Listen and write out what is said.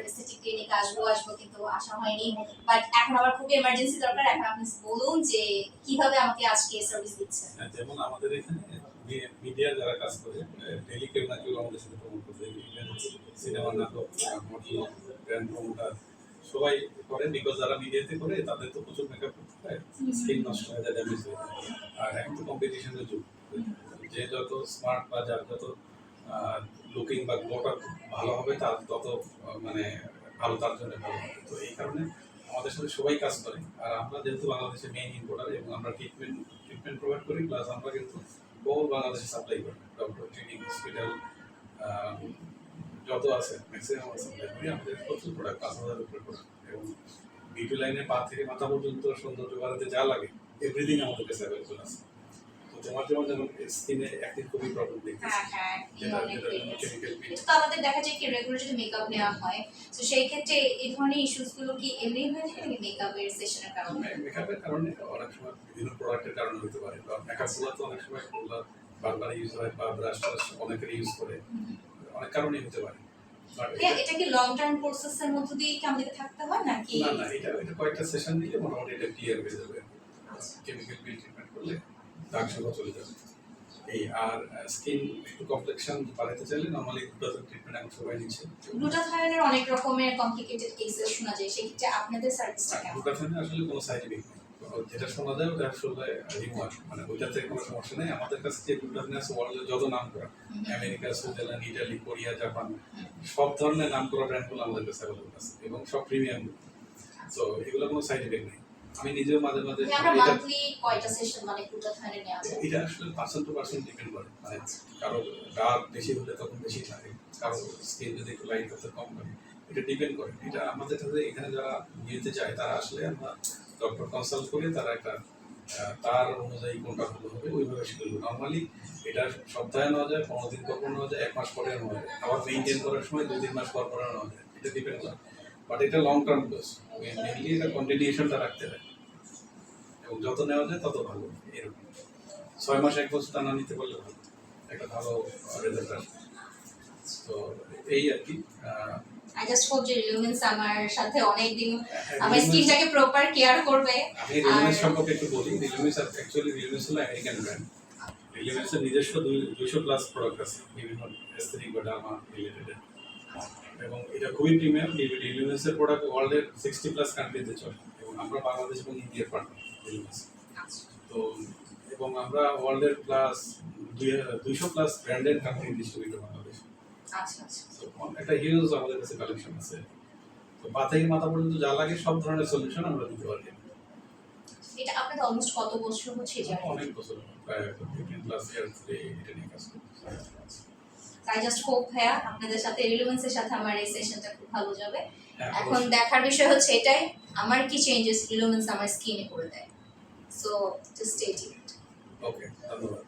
Aesthetic clinic আসব আসব কিন্তু আসা হয়নি। বাট এখন আমার খুব এমার্জেন্সি দরকার এখন আপনি বলুন যে কীভাবে আমাকে আজকে সার্ভিস দিচ্ছেন হ্যাঁ, যেমন আমাদের এখানে মিডিয়া যারা কাজ করে ডেলি কেউ না কেউ আমাদের সাথে প্রমোট করতে সিনেমা নাটক মডেল গ্র্যান্ড প্রমোটার সবাই করে বিকজ যারা মিডিয়াতে করে তাদের তো প্রচুর মেকআপ করতে হয় স্কিন নষ্ট হয়ে যায় ড্যামেজ হয়ে যায়। আর এখন তো কম্পিটিশনের যুগ যে যত স্মার্ট বা যার যত লুকিং বা গ্লোটা ভালো হবে, তার তত মানে ভালো তার জন্য ভালো হবে। তো এই কারণে আমাদের সাথে সবাই কাজ করে। আর আমরা যেহেতু বাংলাদেশের মেইন ইম্পোর্টার এবং আমরা ট্রিটমেন্ট ট্রিটমেন্ট প্রোভাইড করি প্লাস আমরা কিন্তু বাংলাদেশে সাপ্লাই করি। ডক্টর হসপিটাল যত আছে ম্যাক্সিমাম সাপ্লাই করি। আমাদের প্রচুর প্রোডাক্ট পাঁচ হাজার উপরে প্রোডাক্ট এবং বিউটি লাইনে পা থেকে মাথা পর্যন্ত সৌন্দর্য বাড়াতে যা লাগে এভরিথিং আমাদের কাছে অ্যাভেলেবল আছে তো তোমার যেমন যেমন স্কিনে একদিন খুবই প্রবলেম দেখতেছি। হ্যাঁ হ্যাঁ অনেক কেমিক্যাল কিন্তু আমাদের দেখা যায় কি রেগুলার যদি মেকআপ নেওয়া হয় তো সেই ক্ষেত্রে এই ধরনের ইস্যুসগুলো কি এমনি হয়ে থাকে নাকি মেকআপের সেশনের কারণে? মেকআপের কারণে অনেক সময় বিভিন্ন প্রোডাক্টের কারণে হতে পারে বা মেকআপগুলো তো অনেক সময় বারবার ইউজ হয় বা ব্রাশ টাশ অনেকের ইউজ করে। অনেক কারণেই হতে পারে। এটা কি লং টার্ম প্রসেসের মধ্য দিয়ে কি আমাদের থাকতে হয় নাকি? না না এটা এটা কয়েকটা সেশন দিলে মোটামুটি এটা ক্লিয়ার হয়ে যাবে। কেমিক্যাল বিল ট্রিটমেন্ট করলে। দাগ সব চলে যাবে। এই আর স্কিন একটু কমপ্লেকশন বাড়াতে চাইলে নর্মালি গ্লুটাথিয়ন ট্রিটমেন্ট এখন সবাই নিচ্ছে গ্লুটাথায়নের অনেক রকমের কমপ্লিকেটেড কেসেস শোনা যায় সেক্ষেত্রে আপনাদের সার্ভিসটা কেমন? গ্লুটাথিয়নে আসলে কোনো সাইড ইফেক্ট নেই। যেটা শোনা যায় ওটা আসলে রিমুভার মানে ওইটাতে কোনো সমস্যা নেই। আমাদের কাছে যে গ্লুটাথিয়ন আছে ওয়ার্ল্ডের যত নাম করা America Switzerland Italy Korea Japan সব ধরনের নাম করা ব্র্যান্ডগুলো আমাদের কাছে অ্যাভেলেবল আছে এবং সব প্রিমিয়াম তো এগুলো কোনো সাইড ইফেক্ট নেই। আমি নিজেও মাঝে মাঝে এটা মানে যায়? এটা আসলে পার্সেন্ট টু পার্সেন্ট ডিপেন্ড করে। মানে কারও ডার্ক বেশি হলে তখন বেশি থাকে কারও স্কিন যদি একটু লাইট হতে কম করে এটা ডিপেন্ড করে। এটা আমাদের সাথে এখানে যারা নিতে চায় তারা আসলে আমরা ডক্টর কনসাল্ট করে তারা একটা তার অনুযায়ী কোনটা ভালো হবে ওইভাবে শিডিউল নর্মালি এটা সপ্তাহে নেওয়া যায় পনেরো দিন পর পর নেওয়া যায় এক মাস পরে নেওয়া যায়। আবার মেনটেন করার সময় দুই তিন মাস পর পরে নেওয়া যায়। এটা ডিপেন্ড করে। বাট এটা লং টার্ম কোর্স মেনলি এটা কন্টিনিউশনটা রাখতে হয় এবং যত নেওয়া যায় তত ভালো এরকম। ছয় মাস এক বছর টানা নিতে পারলে ভালো। একটা ভালো রেজাল্ট আসবে। তো এই আর কি আই জাস্ট হোপ যে রিলুমেন্স আমার সাথে অনেক দিন আমার স্কিনটাকে প্রপার কেয়ার করবে। আমি রিলিমেন্স সম্পর্কে একটু বলি রিলিমেন্স অ্যাকচুয়ালি রিলিমেন্স হলো আমেরিকান ব্র্যান্ড রিলিমেন্সের নিজস্ব দুইশো প্লাস প্রোডাক্ট আছে। বিভিন্ন এস্থেটিক বা ডার্মা রিলেটেড এবং এটা খুবই প্রিমিয়াম রিলিমেন্সের প্রোডাক্ট ওয়ার্ল্ডের সিক্সটি প্লাস কান্ট্রিতে চলে। এবং আমরা বাংলাদেশ এবং ইন্ডিয়ার পার্টনার রিলিমেন্স তো এবং আমরা ওয়ার্ল্ডের প্লাস দুইশো plus branded country distributor Bangladesh. আচ্ছা আচ্ছা। একটা হিউজ আমাদের কাছে কালেকশন আছে। তো পা থেকে মাথা পর্যন্ত যা লাগে সব ধরনের সলিউশন আমরা দিতে পারি। এটা আপনাদের অলমোস্ট কত বছর হচ্ছে? অনেক বছর প্রায় ফিফটিন প্লাস ইয়ার এটা নিয়ে কাজ করছি। আই জাস্ট হোপ ভাইয়া আপনাদের সাথে রিলেভেন্সের সাথে আমার এই সেশনটা খুব ভালো যাবে। হ্যাঁ, এখন দেখার বিষয় হচ্ছে এটাই আমার কি চেঞ্জেস রিলেভেন্স আমার স্কিনে করে দেয় so just stay tuned okay ধন্যবাদ।